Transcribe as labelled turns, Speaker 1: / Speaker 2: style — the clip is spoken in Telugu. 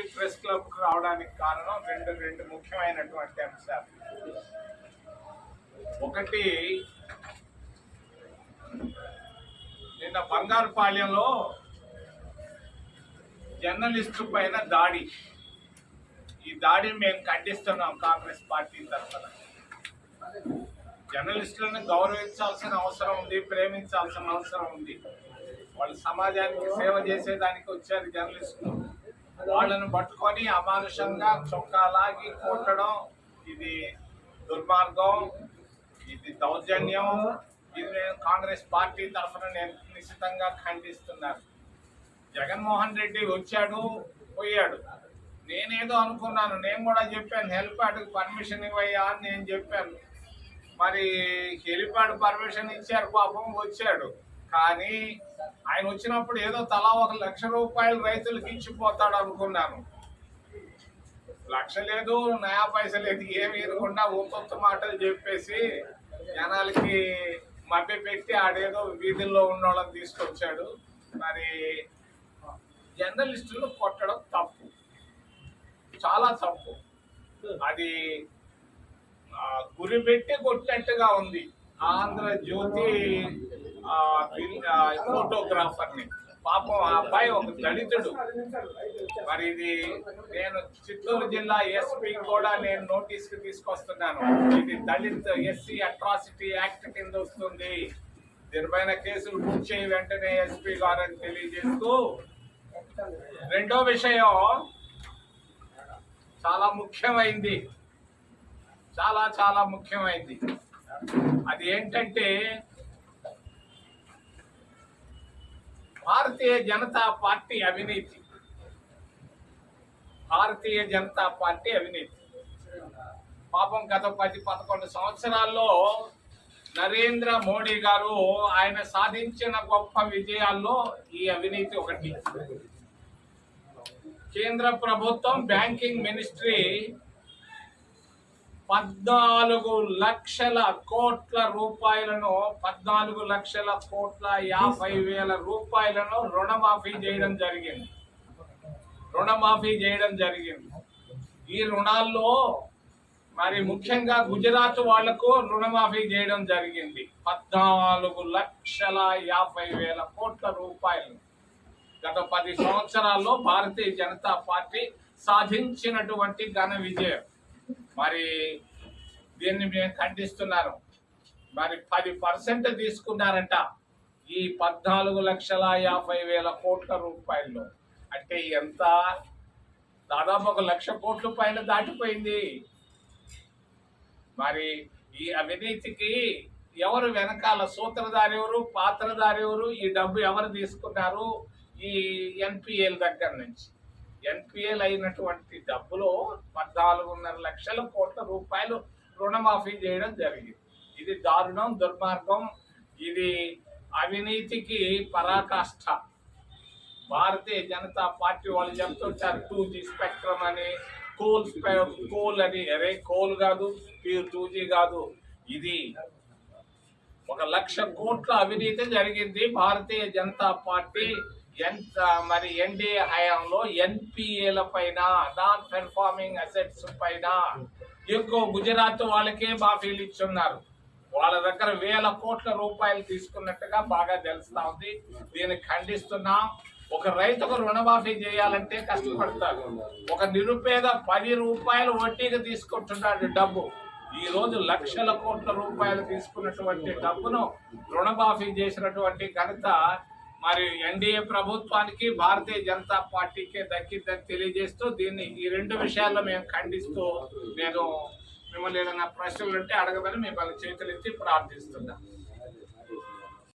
Speaker 1: ప్రెస్ క్లబ్ రావడానికి కారణం రెండు రెండు ముఖ్యమైనటువంటి అంశాలు. ఒకటి నిన్న బంగారుపాళ్యంలో జర్నలిస్టు పైన దాడి. ఈ దాడిని మేము ఖండిస్తున్నాం కాంగ్రెస్ పార్టీ తరఫున. జర్నలిస్టులను గౌరవించాల్సిన అవసరం ఉంది ప్రేమించాల్సిన అవసరం ఉంది. వాళ్ళు సమాజానికి సేవ చేసేదానికి వచ్చారు జర్నలిస్టులు. వాళ్ళను పట్టుకొని అమానుషంగా చొక్కా లాగి కొట్టడం ఇది దుర్మార్గం ఇది దౌర్జన్యం. ఇది నేను కాంగ్రెస్ పార్టీ తరఫున నేను నిశ్చితంగా ఖండిస్తున్నాను. జగన్మోహన్ రెడ్డి వచ్చాడు పోయాడు. నేనేదో అనుకున్నాను. నేను కూడా చెప్పాను హెలిప్యాడ్కి పర్మిషన్ ఇవ్వయ్యా అని నేను చెప్పాను. మరి హెలిప్యాడ్ పర్మిషన్ ఇచ్చారు పాపం వచ్చాడు. కానీ ఆయన వచ్చినప్పుడు ఏదో తలా ఒక లక్ష రూపాయలు రైతులకు ఇచ్చిపోతాడు అనుకున్నాను. లక్ష లేదు నయా పైస లేదు ఏమి ఇవ్వకుండా ఊకొత్త మాటలు చెప్పేసి జనాలకి మభ్య పెట్టి ఆడేదో వీధుల్లో ఉన్న వాళ్ళని తీసుకొచ్చాడు. మరి జర్నలిస్టులు కొట్టడం తప్పు. చాలా తప్పు. అది గురి పెట్టి కొట్టినట్టుగా ఉంది. ఆంధ్రజ్యోతి ఫోటోగ్రాఫర్ని. పాపం ఆ అబ్బాయి ఒక దళితుడు. మరి ఇది నేను చిత్తూరు జిల్లా ఎస్పీ కూడా నేను నోటీస్కి తీసుకొస్తున్నాను. ఇది దళిత్ ఎస్సీ అట్రాసిటీ యాక్ట్ కింద వస్తుంది. దీనిపైన కేసులు బుక్ చేయి వెంటనే ఎస్పీ గారని తెలియజేస్తూ రెండో విషయం చాలా ముఖ్యమైంది. చాలా చాలా ముఖ్యమైంది. అది ఏంటంటే భారతీయ జనతా పార్టీ అవినీతి. భారతీయ జనతా పార్టీ అవినీతి. పాపం గత పది పదకొండు సంవత్సరాల్లో నరేంద్ర మోడీ గారు ఆయన సాధించిన గొప్ప విజయాల్లో ఈ అవినీతి ఒకటి. కేంద్ర ప్రభుత్వం బ్యాంకింగ్ మినిస్ట్రీ పద్నాలుగు లక్షల కోట్ల రూపాయలను పద్నాలుగు లక్షల కోట్ల యాభై వేల రూపాయలను రుణమాఫీ చేయడం జరిగింది. రుణమాఫీ చేయడం జరిగింది. ఈ రుణాల్లో మరి ముఖ్యంగా గుజరాత్ వాళ్ళకు రుణమాఫీ చేయడం జరిగింది. పద్నాలుగు లక్షల యాభై వేల కోట్ల రూపాయలు. గత పది సంవత్సరాల్లో భారతీయ జనతా పార్టీ సాధించినటువంటి ఘన విజయం. మరి దీన్ని మేము ఖండిస్తున్నారు మరి పది పర్సెంట్ తీసుకున్నారంట ఈ పద్నాలుగు లక్షల యాభై వేల కోట్ల రూపాయల్లో. అంటే ఎంత? దాదాపు ఒక లక్ష కోట్ల పైన దాటిపోయింది. మరి ఈ అవినీతికి ఎవరు వెనకాల? సూత్రధారి ఎవరు? పాత్రధారి ఎవరు? ఈ డబ్బు ఎవరు తీసుకున్నారు? ఈ ఎన్పిఎల్ దగ్గర నుంచి. ఎన్పిఎల్ అయినటువంటి డబ్బులో నాలుగున్నర లక్షల కోట్ల రూపాయలు రుణమాఫీ చేయడం జరిగింది. ఇది దారుణం దుర్మార్గం. ఇది అవినీతికి పరాకాష్ఠ భారతీయ జనతా పార్టీ వాళ్ళు చెప్తుంటారు టూ జీ స్పెక్ట్రమ్ అని కోల్ కోల్ అని. అరే కోల్ కాదు టూ జీ కాదు. ఇది ఒక లక్ష కోట్ల అవినీతి జరిగింది. భారతీయ జనతా పార్టీ ఎంత మరి ఎన్డీఏ హయాంలో ఎన్పిఏల పైన నాన్ పెర్ఫార్మింగ్ అసెట్స్ పైన ఎక్కువ గుజరాత్ వాళ్ళకే మాఫీలు ఇచ్చున్నారు. వాళ్ళ దగ్గర వేల కోట్ల రూపాయలు తీసుకున్నట్టుగా బాగా తెలుస్తా ఉంది. దీన్ని ఖండిస్తున్నాం ఒక రైతుకు రుణమాఫీ చేయాలంటే కష్టపడతారు. ఒక నిరుపేద పది రూపాయలు వడ్డీకి తీసుకుంటున్నాడు డబ్బు. ఈ రోజు లక్షల కోట్ల రూపాయలు తీసుకున్నటువంటి డబ్బును రుణమాఫీ చేసినటువంటి ఘనత మరి ఎన్డీఏ ప్రభుత్వానికి భారతీయ జనతా పార్టీకి దక్కిందని తెలియజేస్తూ దీన్ని ఈ రెండు విషయాల్లో మేము ఖండిస్తూ నేను మిమ్మల్ని ఏదైనా ప్రశ్నలు ఉంటే అడగమని మిమ్మల్ని చేతులెత్తి ప్రార్థిస్తున్నాను